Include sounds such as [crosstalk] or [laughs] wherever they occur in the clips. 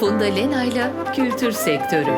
Funda Lena'yla Kültür Sektörü.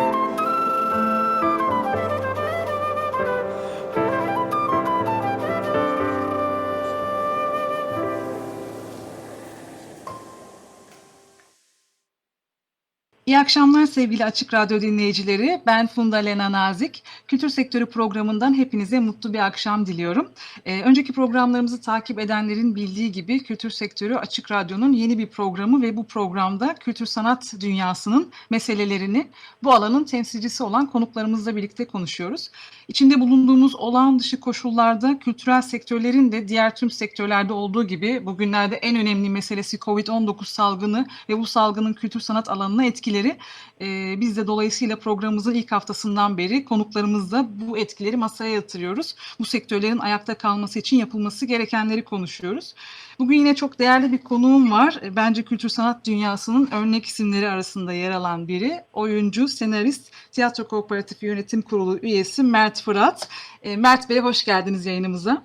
İyi akşamlar sevgili Açık Radyo dinleyicileri. Ben Funda Lena Nazik. Kültür Sektörü programından hepinize mutlu bir akşam diliyorum. Ee, önceki programlarımızı takip edenlerin bildiği gibi Kültür Sektörü Açık Radyo'nun yeni bir programı ve bu programda kültür sanat dünyasının meselelerini bu alanın temsilcisi olan konuklarımızla birlikte konuşuyoruz. İçinde bulunduğumuz olağan dışı koşullarda kültürel sektörlerin de diğer tüm sektörlerde olduğu gibi bugünlerde en önemli meselesi COVID-19 salgını ve bu salgının kültür sanat alanına etkileri. Ee, biz de dolayısıyla programımızın ilk haftasından beri konuklarımızla bu etkileri masaya yatırıyoruz. Bu sektörlerin ayakta kalması için yapılması gerekenleri konuşuyoruz. Bugün yine çok değerli bir konuğum var. E, Bence kültür sanat dünyasının örnek isimleri arasında yer alan biri. Oyuncu, senarist, Tiyatro Kooperatifi Yönetim Kurulu üyesi Mert Fırat. E, Mert Bey hoş geldiniz yayınımıza.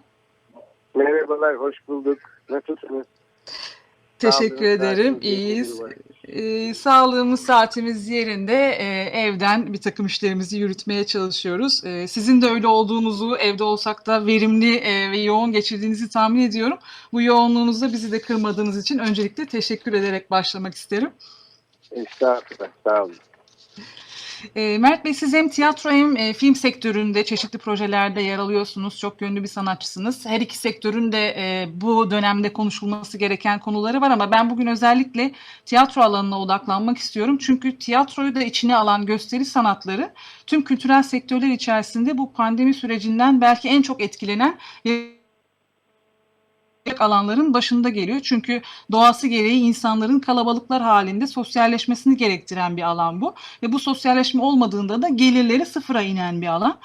Merhabalar, hoş bulduk. Nasılsınız? Teşekkür ederim. İyiyiz. Ee, sağlığımız, saatimiz yerinde. Ee, evden bir takım işlerimizi yürütmeye çalışıyoruz. Ee, sizin de öyle olduğunuzu, evde olsak da verimli e, ve yoğun geçirdiğinizi tahmin ediyorum. Bu yoğunluğunuzda bizi de kırmadığınız için öncelikle teşekkür ederek başlamak isterim. Estağfurullah, sağ olun. Ee, Mert Bey siz hem tiyatro hem e, film sektöründe çeşitli projelerde yer alıyorsunuz. Çok yönlü bir sanatçısınız. Her iki sektörün de e, bu dönemde konuşulması gereken konuları var ama ben bugün özellikle tiyatro alanına odaklanmak istiyorum. Çünkü tiyatroyu da içine alan gösteri sanatları tüm kültürel sektörler içerisinde bu pandemi sürecinden belki en çok etkilenen alanların başında geliyor. Çünkü doğası gereği insanların kalabalıklar halinde sosyalleşmesini gerektiren bir alan bu. Ve bu sosyalleşme olmadığında da gelirleri sıfıra inen bir alan.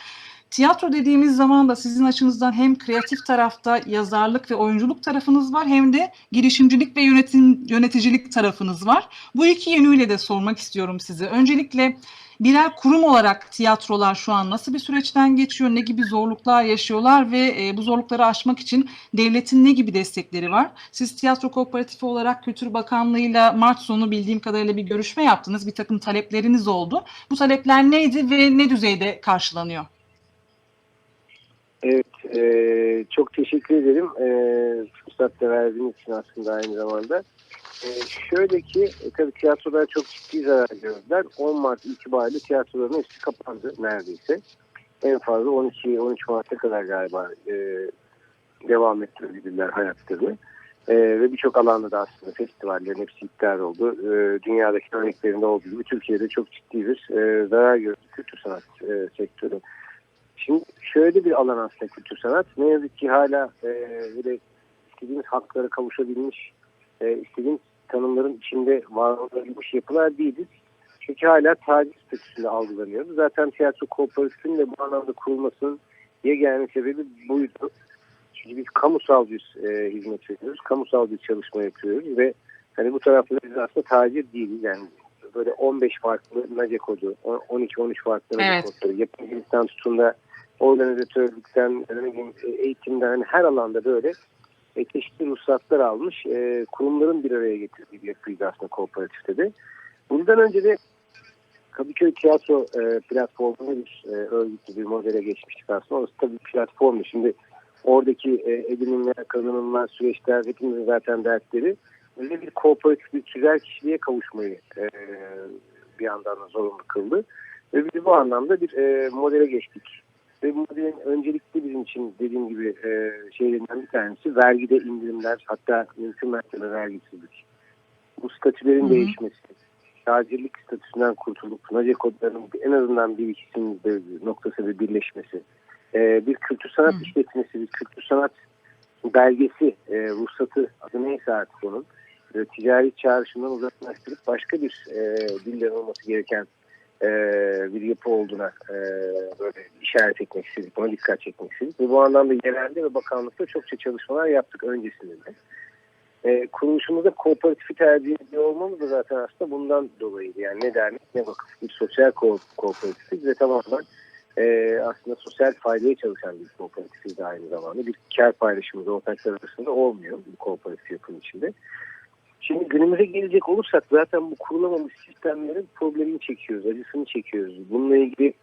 Tiyatro dediğimiz zaman da sizin açınızdan hem kreatif tarafta yazarlık ve oyunculuk tarafınız var hem de girişimcilik ve yönetim yöneticilik tarafınız var. Bu iki yönüyle de sormak istiyorum size. Öncelikle birer kurum olarak tiyatrolar şu an nasıl bir süreçten geçiyor, ne gibi zorluklar yaşıyorlar ve e, bu zorlukları aşmak için devletin ne gibi destekleri var? Siz tiyatro kooperatifi olarak Kültür Bakanlığı'yla Mart sonu bildiğim kadarıyla bir görüşme yaptınız. Bir takım talepleriniz oldu. Bu talepler neydi ve ne düzeyde karşılanıyor? Evet, e, çok teşekkür ederim. E, fırsat da verdiğiniz için aslında aynı zamanda. E, şöyle ki, e, tabii tiyatrolar çok ciddi zarar gördüler. 10 Mart itibariyle tiyatroların hepsi kapandı neredeyse. En fazla 12-13 Mart'a kadar galiba e, devam ettirebilirler hayatlarını. E, ve birçok alanda da aslında festivallerin hepsi iptal oldu. E, dünyadaki örneklerinde olduğu gibi Türkiye'de çok ciddi bir e, zarar gördü kültür sanat e, sektörü. Şimdi şöyle bir alan aslında kültür sanat. Ne yazık ki hala e, böyle istediğimiz haklara kavuşabilmiş, e, istediğimiz tanımların içinde var olabilmiş yapılar değiliz. Çünkü hala taciz statüsünde algılanıyordu. Zaten tiyatro kooperatifinin de bu anlamda kurulmasının yegane sebebi buydu. Çünkü biz kamusal bir e, hizmet veriyoruz. Kamusal bir çalışma yapıyoruz ve hani bu tarafta biz aslında tacir değiliz. Yani böyle 15 farklı nace kodu, 12-13 farklı nace Evet. kodları, yapımcılıktan tutun da organizatörlükten, eğitimden hani her alanda böyle e, çeşitli ruhsatlar almış e, kurumların bir araya getirdiği bir yapıydı aslında kooperatifte de. Bundan önce de Kadıköy Tiyatro e, platformunda bir e, örgütlü bir modele geçmiştik aslında. Orası tabii platformdu. Şimdi oradaki e, edinimler, kazanımlar, süreçler hepimizin zaten dertleri. Öyle bir kooperatif, bir tüzel kişiliğe kavuşmayı e, bir yandan da zorunlu kıldı. Ve biz bu anlamda bir e, modele geçtik. Ve bu modelin öncelikli bizim için dediğim gibi e, şeylerinden bir tanesi vergide indirimler hatta mümkün mertebe vergisizlik. Bu statülerin Hı hı. değişmesi, tacirlik statüsünden kurtulup NACE kodlarının en azından bir ikisinin de noktası bir birleşmesi, e, bir kültür sanat Hı hı. işletmesi, bir kültür sanat belgesi, e, ruhsatı adı neyse artık onun e, ticari çağrışımdan uzaklaştırıp başka bir e, dillerin olması gereken e, bir yapı olduğuna e, böyle işaret etmek istedik, buna dikkat çekmek istedik. Ve bu anlamda yerelde ve bakanlıkta çokça çalışmalar yaptık öncesinde de. E, kuruluşumuzda kooperatifi tercih ediyor olmamız da zaten aslında bundan dolayıydı. Yani ne dernek ne vakıf bir sosyal ko kooperatifiz ve tamamen e, aslında sosyal faydaya çalışan bir kooperatifiz aynı zamanda. Bir kar paylaşımı da ortaklar arasında olmuyor bu kooperatif yapının içinde. Şimdi günümüze gelecek olursak zaten bu kurulamamış sistemlerin problemini çekiyoruz, acısını çekiyoruz. Bununla ilgili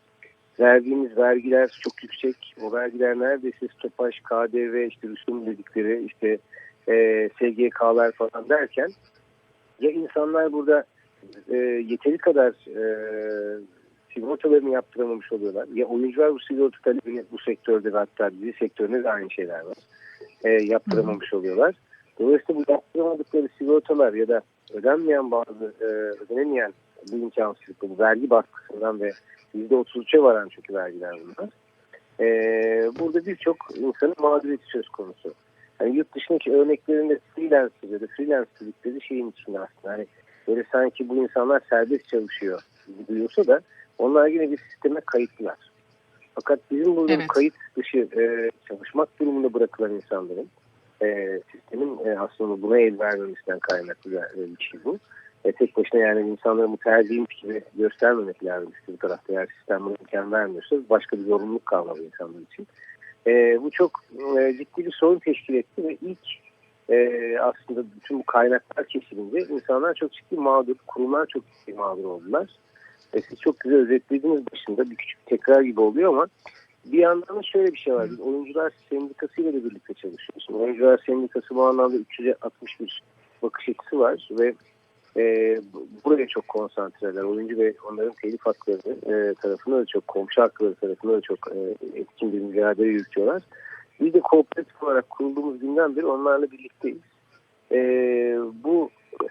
verdiğimiz vergiler çok yüksek. O vergiler neredeyse stopaj, KDV, işte rüsum dedikleri, işte e, SGK'lar falan derken ya insanlar burada e, yeteri kadar e, sigortalarını yaptıramamış oluyorlar. Ya oyuncular bu sigorta talebini bu sektörde ve hatta dizi sektöründe de aynı şeyler var. E, yaptıramamış oluyorlar. Dolayısıyla bu yaptıramadıkları sigortalar ya da ödenmeyen bazı e, ödenemeyen bu imkansızlıkları vergi baskısından ve %33'e varan çünkü vergiler bunlar. E, burada birçok insanın mağduriyeti söz konusu. Yani yurt dışındaki örneklerinde freelancer ya da freelance dedikleri şeyin içinde aslında. Hani böyle sanki bu insanlar serbest çalışıyor gibi duyulsa da onlar yine bir sisteme kayıtlılar. Fakat bizim burada Evet. kayıt dışı e, çalışmak durumunda bırakılan insanların e, sistemin e, aslında buna el vermemesinden kaynaklı bir şey bu. E, tek başına yani insanları bu tercihmiş gibi göstermemek lazım işte bu tarafta. Eğer sistem buna imkan vermiyorsa başka bir zorunluluk kalmalı insanlar için. E, bu çok e, ciddi bir sorun teşkil etti ve ilk e, aslında bütün bu kaynaklar kesilince insanlar çok ciddi mağdur, kurumlar çok ciddi mağdur oldular. E, siz çok güzel özetlediğiniz başında bir küçük tekrar gibi oluyor ama bir yandan da şöyle bir şey var. Biz oyuncular sendikasıyla da birlikte çalışıyoruz. Oyuncular sendikası bu anlamda 360 bir bakış açısı var ve e, bu- buraya çok konsantreler. Oyuncu ve onların telif hakları e, tarafında da çok, komşu hakları tarafında da çok e, etkin bir mücadele yürütüyorlar. Biz de kooperatif olarak kurulduğumuz günden beri onlarla birlikteyiz. E, bu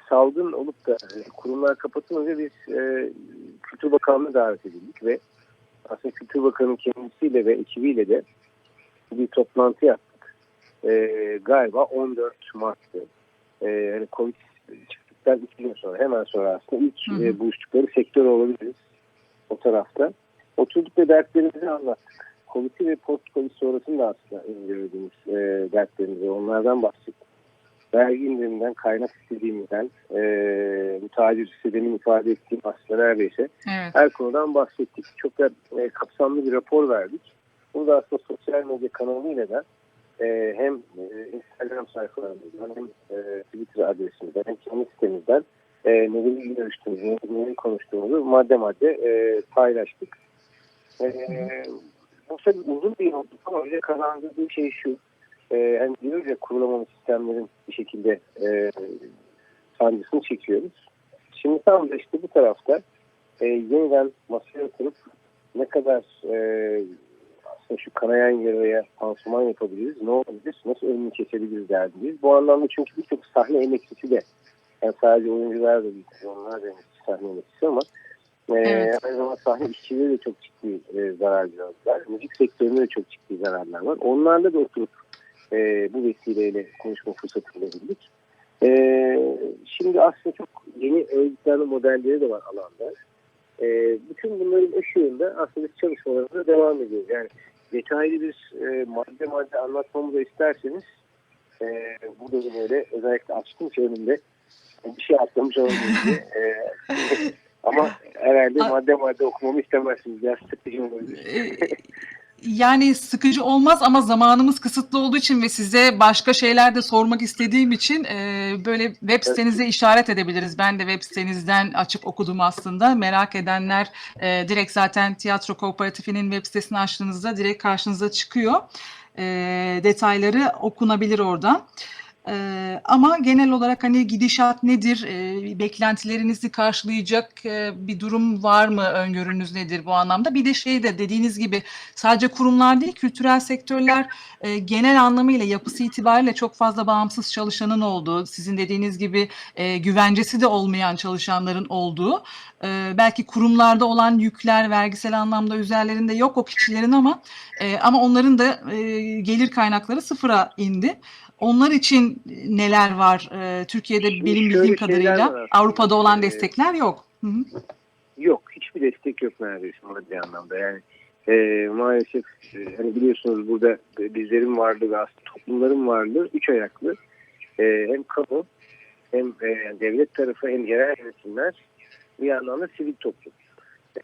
salgın olup da e, kurumlar kapatılınca biz e, Kültür Bakanlığı'na davet edildik ve aslında Kültür Bakanı kendisiyle ve ekibiyle de bir toplantı yaptık. Ee, galiba 14 Mart'tı. Ee, yani Covid çıktıktan iki gün sonra hemen sonra aslında ilk Hı hı. e, buluştukları sektör olabiliriz o tarafta. Oturduk ve dertlerimizi anlattık. Covid'i ve post-Covid sonrasını da aslında incelediğimiz e, dertlerimizi onlardan bahsettik. Vergi indiriminden, kaynak istediğimizden, e, müteahhit sistemin ifade ettiğim aslında neredeyse Evet. her konudan bahsettik. Çok da e, kapsamlı bir rapor verdik. Bunu da aslında sosyal medya kanalıyla da e, hem e, Instagram sayfalarımızdan hem e, Twitter adresimizden hem kendi sitemizden e, neleri görüştüğümüzü, neleri konuştuğumuzu madde madde e, paylaştık. E, bu tabii uzun bir yolculuk ama bize kazandırdığı şey şu. E, hani diyoruz ya kurulamamış sistemlerin bir şekilde e, sancısını çekiyoruz. Şimdi tam da işte bu tarafta e, yeniden masaya oturup ne kadar e, aslında şu kanayan yaraya pansuman yapabiliriz, ne olabilir, nasıl önünü kesebiliriz derdindeyiz. Bu anlamda çünkü birçok sahne emekçisi de, yani sadece oyuncular da değil, onlar da emekçi, sahne emekçisi ama e, Evet. aynı zamanda sahne işçileri de çok ciddi e, zarar gördüler. Müzik sektöründe de çok ciddi zararlar var. Onlarla da oturup e, bu vesileyle konuşma fırsatı bulabildik. E, şimdi aslında çok yeni örgütlenme modelleri de var alanda. E, bütün bunların ışığında aslında biz çalışmalarımıza devam ediyoruz. Yani detaylı bir e, madde madde anlatmamı da isterseniz e, burada da böyle özellikle açtım ki önümde bir şey atlamış olabilir diye. E, [laughs] ama herhalde madde madde okumamı istemezsiniz. Biraz sıkıcı olabilir. Yani sıkıcı olmaz ama zamanımız kısıtlı olduğu için ve size başka şeyler de sormak istediğim için e, böyle web sitenize işaret edebiliriz. Ben de web sitenizden açıp okudum aslında. Merak edenler e, direkt zaten Tiyatro Kooperatifinin web sitesini açtığınızda direkt karşınıza çıkıyor. E, detayları okunabilir oradan. Ee, ama genel olarak hani gidişat nedir, Ee, beklentilerinizi karşılayacak e, bir durum var mı, öngörünüz nedir bu anlamda? Bir de şey de dediğiniz gibi sadece kurumlar değil, kültürel sektörler e, genel anlamıyla yapısı itibariyle çok fazla bağımsız çalışanın olduğu, sizin dediğiniz gibi e, güvencesi de olmayan çalışanların olduğu, e, belki kurumlarda olan yükler vergisel anlamda üzerlerinde yok o kişilerin ama e, ama onların da e, gelir kaynakları sıfıra indi. Onlar için neler var? Ee, Türkiye'de Şimdi benim bildiğim kadarıyla var. Avrupa'da olan Ee, destekler yok. Hı hı. Yok. Hiçbir destek yok neredeyse maddi anlamda. Yani e, maalesef e, hani biliyorsunuz burada e, bizlerin varlığı ve aslında toplumların varlığı üç ayaklı. E, hem kamu hem e, devlet tarafı hem yerel yönetimler bir yandan da sivil toplum.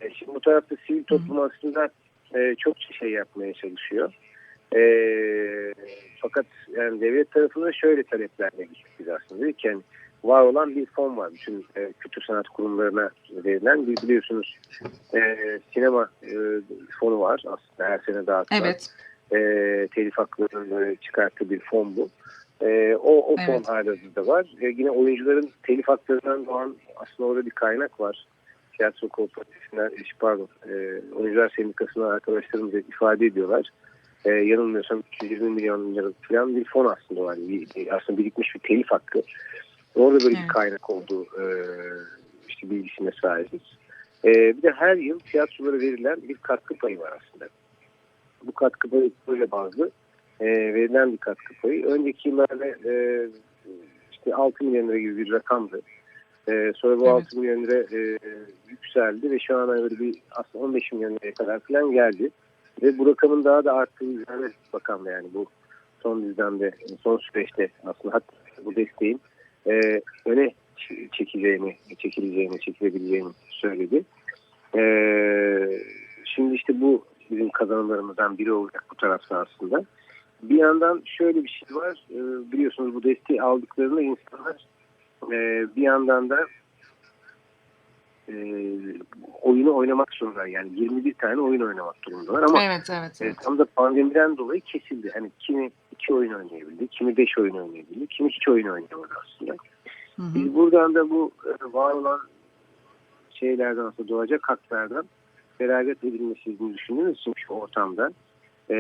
E, şimdi bu tarafta sivil toplum aslında e, çok şey yapmaya çalışıyor. E, fakat yani devlet tarafında şöyle taleplerle gittik biz aslında. Dedik ki yani var olan bir fon var. Bütün e, kültür sanat kurumlarına verilen bir biliyorsunuz e, sinema e, fonu var aslında her sene dağıtılan. Evet. E, telif haklarının çıkarttığı bir fon bu. E, o o fon Evet. halihazırda var. E, yine oyuncuların telif haklarından doğan aslında orada bir kaynak var. Tiyatro Kooperatifinden, e, pardon, e, Oyuncular Sendikası'ndan arkadaşlarımız da ifade ediyorlar. E, yanılmıyorsam 320 milyon liralık falan bir fon aslında var. Bir- aslında birikmiş bir telif hakkı. Orada böyle Evet. bir kaynak olduğu e, işte bilgisine sahibiz. E, bir de her yıl tiyatrolara verilen bir katkı payı var aslında. Bu katkı payı böyle bazlı e, verilen bir katkı payı. Önceki yıllarda e, işte 6 milyon lira gibi bir rakamdı. E, sonra bu Evet. 6 milyon lira e, yükseldi ve şu an böyle bir aslında 15 milyon liraya kadar falan geldi. Ve bu rakamın daha da arttığı üzerine bakan yani bu son düzlemde, son süreçte aslında hatta bu desteğin e, öne çekileceğini, çekileceğini, çekilebileceğini söyledi. E, şimdi işte bu bizim kazanımlarımızdan biri olacak bu tarafta aslında. Bir yandan şöyle bir şey var, e, biliyorsunuz bu desteği aldıklarında insanlar e, bir yandan da e, oyunu oynamak zorunda yani 21 tane oyun oynamak durumundalar ama Evet, evet. e, evet. tam da pandemiden dolayı kesildi. Hani kimi iki oyun oynayabildi, kimi beş oyun oynayabildi, kimi hiç oyun oynayamadı aslında. Hı hı. Biz buradan da bu e, var olan şeylerden aslında doğacak haklardan feragat edilmesini düşündüğümüz için şu ortamda e,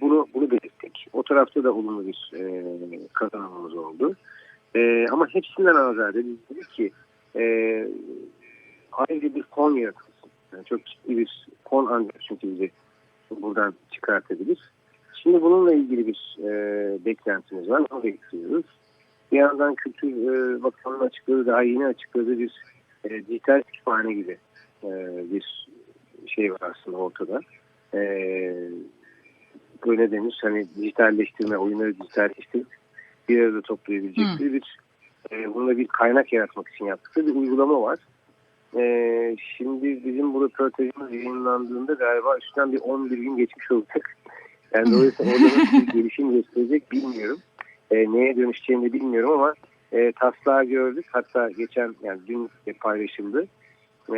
bunu bunu belirttik. O tarafta da olumlu bir e, kazanımımız oldu. E, ama hepsinden azade biz dedik ki e, ayrıca bir fon yaratılsın. Yani çok ciddi bir fon ancak çünkü bizi buradan çıkartabilir. Şimdi bununla ilgili bir e, beklentimiz var. Onu bekliyoruz. Bir yandan Kültür e, Bakanlığı açıkladığı, daha yeni açıkladığı bir e, dijital kütüphane gibi e, bir şey var aslında ortada. E, böyle denir hani dijitalleştirme, oyunları dijitalleştirip bir arada toplayabilecekleri bir e, bunda bir kaynak yaratmak için yaptıkları bir uygulama var. E, şimdi bizim bu röportajımız yayınlandığında galiba üstten bir 11 gün geçmiş olacak. Yani [laughs] dolayısıyla orada nasıl bir gelişim gösterecek bilmiyorum. E, neye dönüşeceğini de bilmiyorum ama e, taslağı gördük. Hatta geçen yani dün de paylaşıldı. E,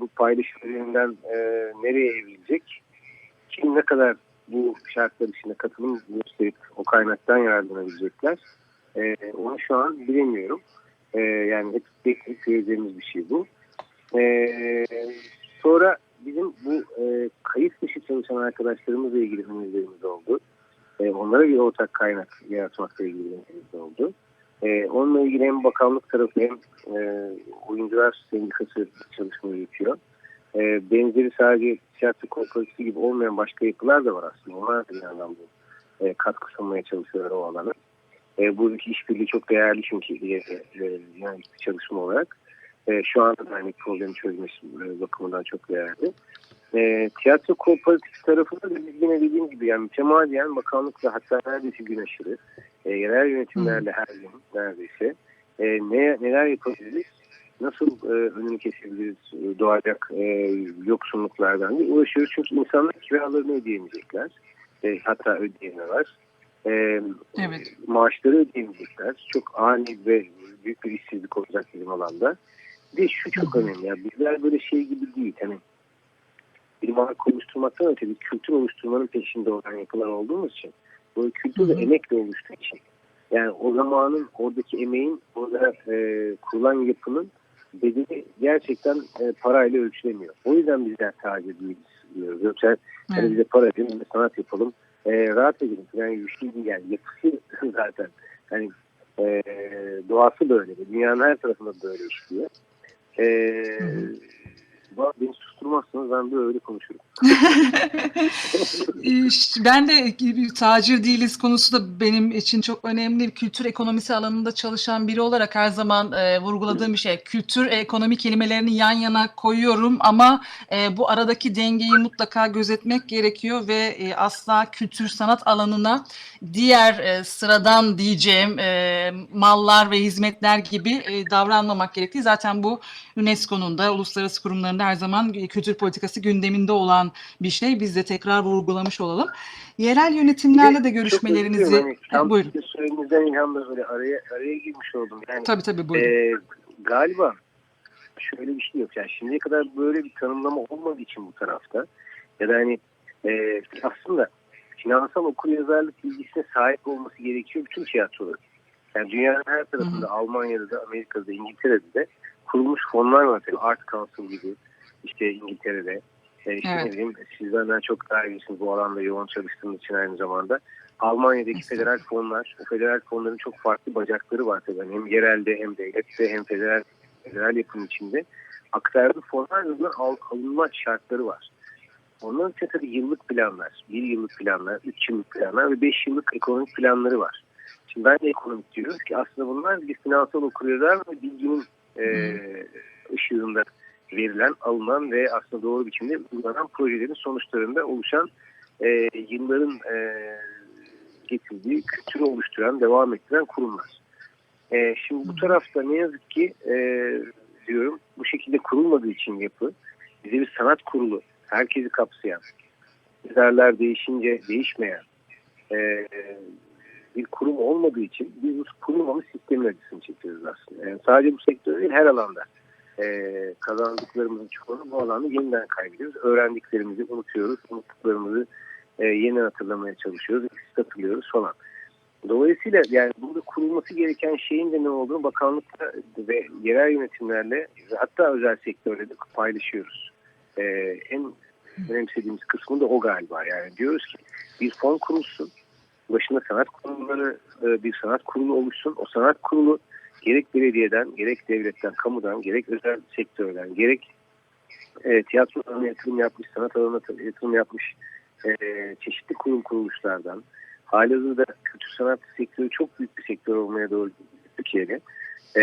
bu paylaşım üzerinden e, nereye evrilecek? Kim ne kadar bu şartlar içinde katılım gösterip o kaynaktan yararlanabilecekler? E, onu şu an bilemiyorum. E, yani hep bekleyip göreceğimiz bir şey bu. E, sonra bizim bu e, kayıt dışı çalışan arkadaşlarımızla ilgili önerilerimiz oldu. E, onlara bir ortak kaynak yaratmakla ilgili önerilerimiz oldu. E, onunla ilgili hem bakanlık tarafı hem e, oyuncular sendikası çalışma yürütüyor. E, benzeri sadece tiyatro kooperatifi gibi olmayan başka yapılar da var aslında. Onlar da bir bu e, katkı sunmaya çalışıyorlar o alana. E, buradaki işbirliği çok değerli çünkü e, e, yani bir çalışma olarak. E, şu anda da hani problemi çözmesi e, bakımından çok değerli. E, tiyatro kooperatif tarafında da yine dediğim gibi yani mütemadiyen bakanlıkla hatta neredeyse gün aşırı e, yerel yönetimlerle her gün neredeyse e, ne, neler yapabiliriz nasıl e, önünü kesebiliriz e, doğacak e, yoksunluklardan diye uğraşıyoruz. Çünkü insanlar kiralarını ödeyemeyecekler. E, hatta ödeyemiyorlar. E, Evet. Maaşları ödeyemeyecekler. Çok ani ve büyük bir işsizlik olacak bizim alanda. Bir de şu çok önemli. Yani bizler böyle şey gibi değil. Hani bir marka oluşturmaktan öte bir kültür oluşturmanın peşinde olan yapılar olduğumuz için böyle kültür hı. emekle oluştuğu için yani o zamanın oradaki emeğin orada e, kurulan yapının bedeli gerçekten e, parayla ölçülemiyor. O yüzden bizler tacir değiliz diyoruz. Yoksa hani Evet. bize para verin, sanat yapalım. E, rahat edelim. Yani şey değil yani. Yapısı [laughs] zaten. Hani e, doğası böyle. Dünyanın her tarafında böyle işliyor. E, beni susturmazsanız ben böyle konuşurum. [laughs] İşte ben de tacir değiliz konusu da benim için çok önemli. Kültür ekonomisi alanında çalışan biri olarak her zaman e, vurguladığım bir şey. Kültür ekonomi kelimelerini yan yana koyuyorum ama e, bu aradaki dengeyi mutlaka gözetmek gerekiyor ve e, asla kültür sanat alanına diğer e, sıradan diyeceğim e, mallar ve hizmetler gibi e, davranmamak gerektiği zaten bu UNESCO'nun da uluslararası kurumlarında her zaman kültür politikası gündeminde olan bir şey. Biz de tekrar vurgulamış olalım. Yerel yönetimlerle de görüşmelerinizi... Çok Ha, buyurun. söylediğinizden ilhamla böyle araya, araya girmiş oldum. Yani Tabii tabii buyurun. Ee, galiba şöyle bir şey yok. Yani şimdiye kadar böyle bir tanımlama olmadığı için bu tarafta ya da hani e, aslında finansal okuryazarlık bilgisine sahip olması gerekiyor bütün tiyatroların. Yani dünyanın her tarafında Hı Almanya'da da Amerika'da Ingiltere'de de kurulmuş fonlar var. Tabii Art Council gibi işte İngiltere'de. E, işte Evet. ne bileyim, siz benden çok daha iyisiniz bu alanda yoğun çalıştığınız için aynı zamanda. Almanya'daki federal fonlar, federal fonların çok farklı bacakları var tabii. Yani Hem yerelde hem devlette hem federal, federal yapının içinde. Aktardığı fonlar yüzünden al, alınma şartları var. Onların için tabii yıllık planlar, bir yıllık planlar, üç yıllık planlar ve beş yıllık ekonomik planları var. Şimdi ben de ekonomik diyoruz ki aslında bunlar bir finansal okuryazar ve bilginin e, ışığında verilen, alınan ve aslında doğru biçimde uygulanan projelerin sonuçlarında oluşan e, yılların e, getirdiği kültürü oluşturan, devam ettiren kurumlar. E, şimdi bu tarafta ne yazık ki e, diyorum bu şekilde kurulmadığı için yapı bize bir sanat kurulu, herkesi kapsayan, yazarlar değişince değişmeyen e, bir kurum olmadığı için biz bu kurulmamış sistemin acısını çekiyoruz aslında. Yani sadece bu sektör değil her alanda e, kazandıklarımızın çoğunu bu alanda yeniden kaybediyoruz. Öğrendiklerimizi unutuyoruz, unuttuklarımızı e, yeniden hatırlamaya çalışıyoruz, eksik hatırlıyoruz falan. Dolayısıyla yani burada kurulması gereken şeyin de ne olduğunu bakanlıkla ve yerel yönetimlerle hatta özel sektörle de paylaşıyoruz. E, en önemsediğimiz kısmı da o galiba. Yani diyoruz ki bir fon kurulsun, başında sanat kurulları, e, bir sanat kurulu oluşsun. O sanat kurulu gerek belediyeden, gerek devletten, kamudan, gerek özel sektörden, gerek e, tiyatro alanına yatırım yapmış, sanat alanına yatırım yapmış e, çeşitli kurum kuruluşlardan, halihazırda kültür sanat sektörü çok büyük bir sektör olmaya doğru Türkiye'de. E,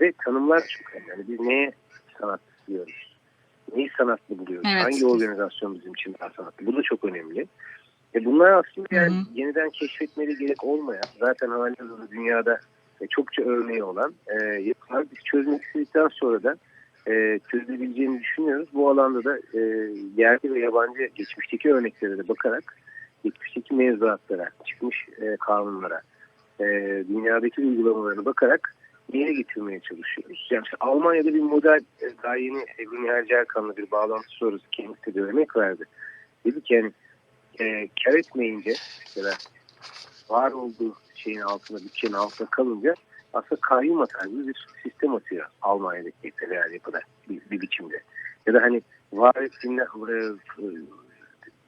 ve tanımlar çok önemli. Yani biz neye sanat diyoruz? Neyi sanatlı buluyoruz? Evet. Hangi organizasyon bizim için daha sanatlı? Bu da çok önemli. E bunlar aslında yani yeniden keşfetmeye gerek olmayan, zaten halihazırda dünyada e, çokça örneği olan e, yapılar biz çözmek istedikten sonra da e, çözülebileceğini düşünüyoruz. Bu alanda da e, yerli ve yabancı geçmişteki örneklere de bakarak, geçmişteki mevzuatlara, çıkmış e, kanunlara, e, dünyadaki uygulamalarına bakarak yere getirmeye çalışıyoruz. Yani işte Almanya'da bir model e, daha yeni Ebru Nihal Cerkan'la bir bağlantı sonrası kendisi de örnek verdi. Dedi ki yani e, kar etmeyince mesela var olduğu şeyin altında, bütçenin altında kalınca aslında kayyum atar bir sistem atıyor Almanya'daki federal yapıda bir, bir biçimde. Ya da hani var ettiğinde e,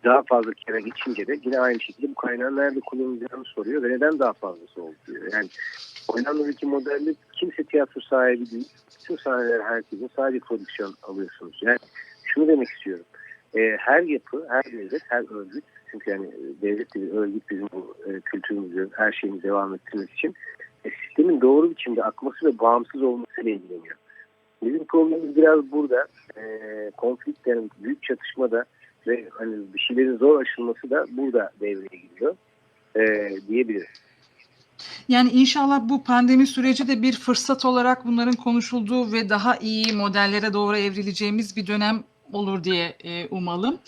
daha fazla kere geçince de yine aynı şekilde bu kaynağın nerede kullanılacağını soruyor ve neden daha fazlası oldu diyor. Yani Hollanda'daki modelde kimse tiyatro sahibi değil. Bütün sahneler herkesin sadece prodüksiyon alıyorsunuz. Yani şunu demek istiyorum. E, her yapı, her devlet, her örgüt çünkü yani e, devlet de bir örgüt bizim bu e, kültürümüzü, her şeyimizi devam ettirmek için e, sistemin doğru biçimde akması ve bağımsız olmasıyla ilgileniyor. Bizim problemimiz biraz burada. E, konfliklerin, büyük çatışmada ve hani bir şeylerin zor aşılması da burada devreye giriyor e, diyebiliriz. Yani inşallah bu pandemi süreci de bir fırsat olarak bunların konuşulduğu ve daha iyi modellere doğru evrileceğimiz bir dönem olur diye e, umalım.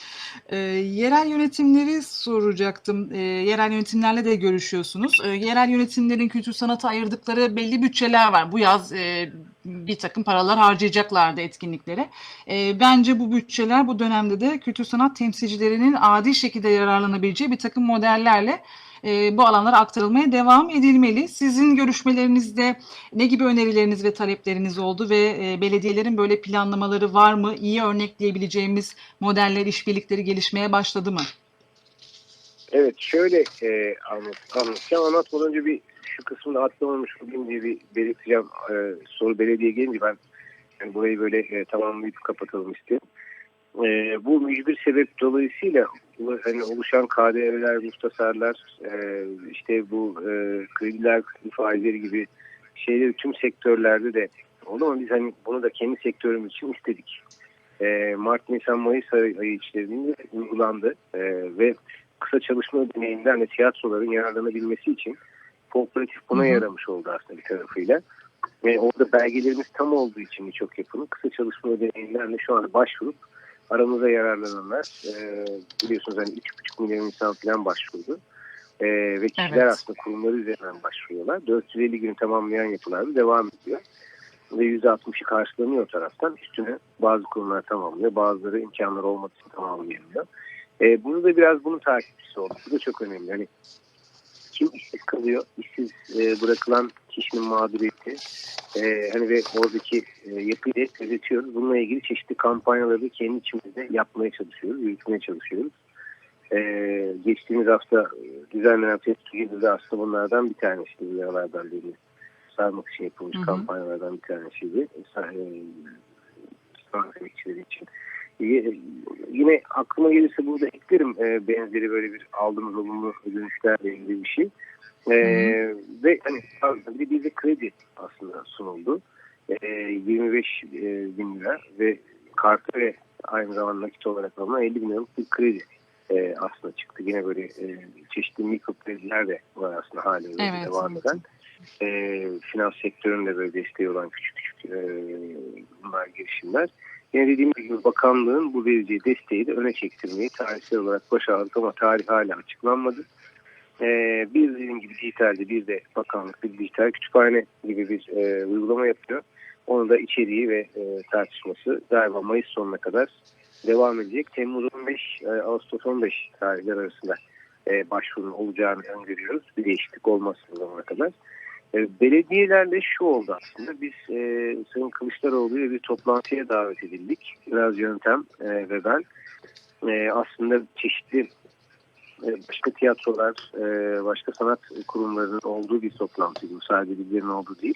E, yerel yönetimleri soracaktım. E, yerel yönetimlerle de görüşüyorsunuz. E, yerel yönetimlerin kültür sanata ayırdıkları belli bütçeler var. Bu yaz e, bir takım paralar harcayacaklardı etkinliklere. E, bence bu bütçeler bu dönemde de kültür sanat temsilcilerinin adil şekilde yararlanabileceği bir takım modellerle e, bu alanlara aktarılmaya devam edilmeli. Sizin görüşmelerinizde ne gibi önerileriniz ve talepleriniz oldu ve e, belediyelerin böyle planlamaları var mı? İyi örnekleyebileceğimiz modeller, işbirlikleri gelişmeye başladı mı? Evet şöyle e, anlat, anlatacağım. Anlatmadan önce bir şu kısmını atlamamış olayım diye bir belirteceğim. E, soru belediye gelince ben yani burayı böyle e, tamamlayıp kapatalım istiyorum. E, bu mücbir sebep dolayısıyla hani oluşan KDV'ler, muhtasarlar, e, işte bu e, krediler, kredi faizleri gibi şeyleri tüm sektörlerde de oldu ama biz hani bunu da kendi sektörümüz için istedik. E, Mart, Nisan, Mayıs ayı içlerinde uygulandı e, ve kısa çalışma ödeneğinden hani tiyatroların yararlanabilmesi için kooperatif buna Hı yaramış oldu aslında bir tarafıyla. Ve orada belgelerimiz tam olduğu için birçok yapının kısa çalışma ödeneğinden de şu an başvurup aramıza yararlananlar e, biliyorsunuz hani 3,5 milyon insan falan başvurdu. E, ve kişiler Evet. aslında kurumları üzerinden başvuruyorlar. 450 gün tamamlayan yapılar devam ediyor. Ve %60'ı karşılanıyor o taraftan. Üstüne bazı kurumlar tamamlıyor. Bazıları imkanları olmadığı için tamamlayamıyor. E, bunu da biraz bunun takipçisi olduk. Bu da çok önemli. Hani kim işsiz kalıyor, işsiz e, bırakılan kişinin mağduriyeti e, hani ve oradaki e, yapıyı gözetiyoruz. Bununla ilgili çeşitli kampanyaları kendi içimizde yapmaya çalışıyoruz, yürütmeye çalışıyoruz. E, geçtiğimiz hafta e, düzenlenen festivalde de aslında bunlardan bir tanesiydi. Yaralardan birini sarmak için yapılmış Hı hı. kampanyalardan bir tanesiydi. E, emekçileri için. E, yine aklıma gelirse burada eklerim e, benzeri böyle bir aldığımız olumlu dönüşlerle ilgili bir şey. E, ve hani bir de bize kredi aslında sunuldu. E, 25 e, bin lira ve kartı ve aynı zamanda nakit olarak alınan 50 bin liralık bir kredi e, aslında çıktı. Yine böyle e, çeşitli mikro krediler de var aslında öyle Evet, devam evet. eden. E, finans sektöründe böyle desteği olan küçük küçük e, bunlar girişimler. Yine dediğim gibi bakanlığın bu vereceği desteği de öne çektirmeyi tarihsel olarak başardık ama tarih hala açıklanmadı. Ee, bir dediğim gibi dijitalde bir de bakanlık bir dijital kütüphane gibi bir e, uygulama yapıyor. Onun da içeriği ve e, tartışması galiba Mayıs sonuna kadar devam edecek. Temmuz 15, e, Ağustos 15 tarihler arasında e, başvurunun olacağını öngörüyoruz. Bir değişiklik olmazsa o kadar. E, belediyelerle şu oldu aslında. Biz e, Sayın Kılıçdaroğlu'ya bir toplantıya davet edildik. Biraz yöntem e, ve ben. E, aslında çeşitli e, başka tiyatrolar, e, başka sanat kurumlarının olduğu bir toplantıydı. Sadece bizlerin olduğu değil.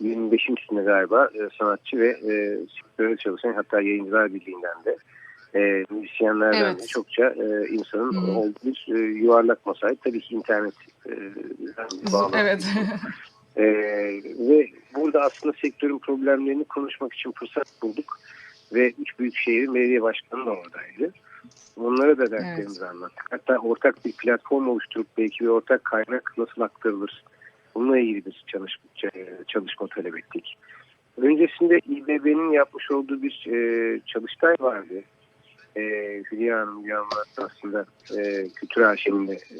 25'in üstünde galiba e, sanatçı ve e, sektörde çalışan hatta yayıncılar birliğinden de e, müzisyenlerden Evet. çokça e, insanın hı. olduğu bir e, yuvarlak masaydı. Tabii ki internet e, bağlantılı. Evet. Ee, ve burada aslında sektörün problemlerini konuşmak için fırsat bulduk. Ve üç büyük şehrin belediye başkanı da oradaydı. Onlara da dertlerimizi anlattık. Hatta ortak bir platform oluşturup belki bir ortak kaynak nasıl aktarılır? Bununla ilgili bir çalışma, çalışma talep ettik. Öncesinde İBB'nin yapmış olduğu bir e, çalıştay vardı. E, Hülya Hanım bir anlattı aslında e, kültür arşivinde e,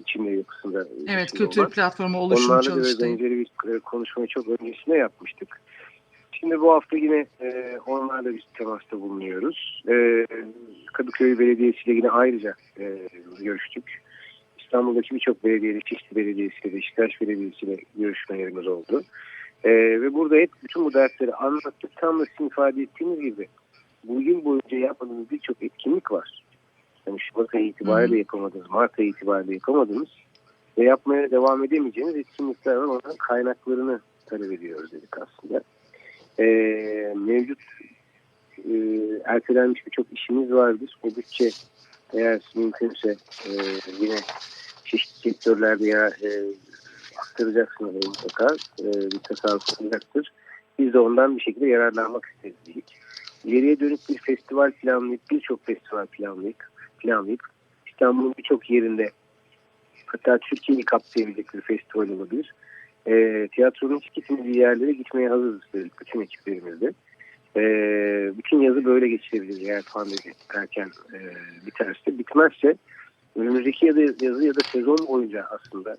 içinde yapısında. evet, içinde kültür olan. platformu oluşum Onlarla çalıştı. benzeri bir e, konuşmayı çok öncesinde yapmıştık. Şimdi bu hafta yine e, onlarla bir temasta bulunuyoruz. E, Kadıköy Belediyesi ile yine ayrıca e, görüştük. İstanbul'daki birçok belediyeyle, Çeşitli Belediyesi ile, Beşiktaş Belediyesi ile görüşmelerimiz oldu. E, ve burada hep bütün bu dertleri anlattık. Tam da sizin ifade ettiğiniz gibi bu yıl boyunca yapmadığımız birçok etkinlik var. Yani Şubat ayı itibariyle yapamadığınız, Mart ayı itibariyle yapamadığınız ve yapmaya devam edemeyeceğiniz etkinlikler var. Onların kaynaklarını talep ediyoruz dedik aslında. Ee, mevcut e, ertelenmiş birçok işimiz vardır. O bütçe eğer mümkünse e, yine çeşitli sektörlerde ya e, aktaracaksınız mutlaka. E, bir tasarruf olacaktır. Biz de ondan bir şekilde yararlanmak isteriz dedik. İleriye dönük bir festival planlayıp birçok festival planlayıp, planlayıp İstanbul'un birçok yerinde hatta Türkiye'yi kapsayabilecek bir festival olabilir. E, tiyatronun hiç gitmediği yerlere gitmeye hazırız dedik bütün ekiplerimizde. E, bütün yazı böyle geçirebiliriz eğer pandemi erken e, biterse. Bitmezse önümüzdeki yazı, yazı ya da sezon boyunca aslında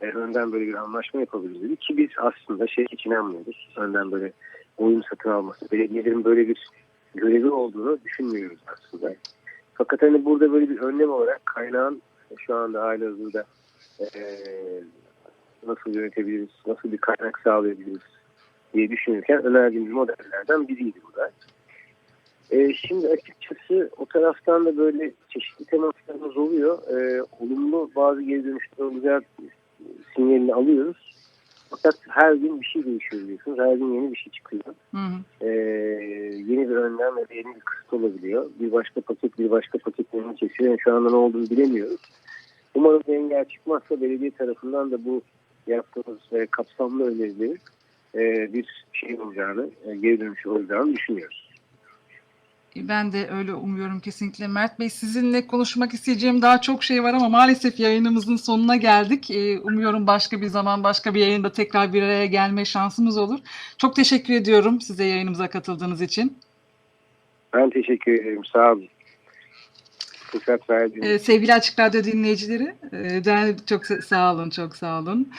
e, önden böyle bir anlaşma yapabiliriz dedik ki biz aslında şey hiç inanmıyoruz. Önden böyle oyun satın alması, belediyelerin böyle bir görevi olduğunu düşünmüyoruz aslında. Fakat hani burada böyle bir önlem olarak kaynağın şu anda hali hazırda e, nasıl yönetebiliriz, nasıl bir kaynak sağlayabiliriz diye düşünürken önerdiğimiz modellerden biriydi bu da. E, şimdi açıkçası o taraftan da böyle çeşitli temaslarımız oluyor. E, olumlu bazı geri dönüşler olacağı sinyalini alıyoruz. Fakat her gün bir şey değişiyor biliyorsunuz. Her gün yeni bir şey çıkıyor. Hı hı. Ee, yeni bir önlem ya da yeni bir kısıt olabiliyor. Bir başka paket bir başka paket önünü kesiyor. Yani şu anda ne olduğunu bilemiyoruz. Umarım engel çıkmazsa belediye tarafından da bu yaptığımız e, kapsamlı önerilerin e, bir şey olacağını, e, geri dönüşü olacağını düşünüyoruz. Ben de öyle umuyorum kesinlikle. Mert Bey sizinle konuşmak isteyeceğim daha çok şey var ama maalesef yayınımızın sonuna geldik. Ee, umuyorum başka bir zaman başka bir yayında tekrar bir araya gelme şansımız olur. Çok teşekkür ediyorum size yayınımıza katıldığınız için. Ben teşekkür ederim. Sağ olun. Fırsat verdiğiniz Ee, sevgili Açık Radyo dinleyicileri, ben çok sa- sağ olun, çok sağ olun.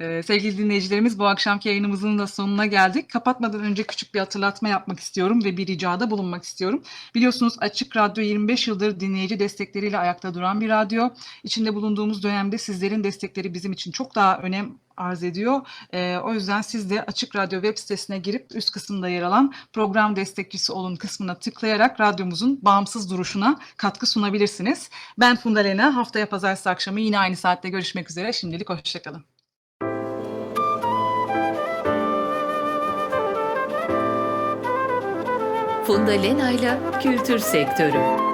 Ee, sevgili dinleyicilerimiz bu akşamki yayınımızın da sonuna geldik. Kapatmadan önce küçük bir hatırlatma yapmak istiyorum ve bir ricada bulunmak istiyorum. Biliyorsunuz Açık Radyo 25 yıldır dinleyici destekleriyle ayakta duran bir radyo. İçinde bulunduğumuz dönemde sizlerin destekleri bizim için çok daha önem arz ediyor. Ee, o yüzden siz de Açık Radyo web sitesine girip üst kısımda yer alan program destekçisi olun kısmına tıklayarak radyomuzun bağımsız duruşuna katkı sunabilirsiniz. Ben Funda Lena. Haftaya pazartesi akşamı yine aynı saatte görüşmek üzere. Şimdilik hoşçakalın. Funda Lena'yla Kültür Sektörü.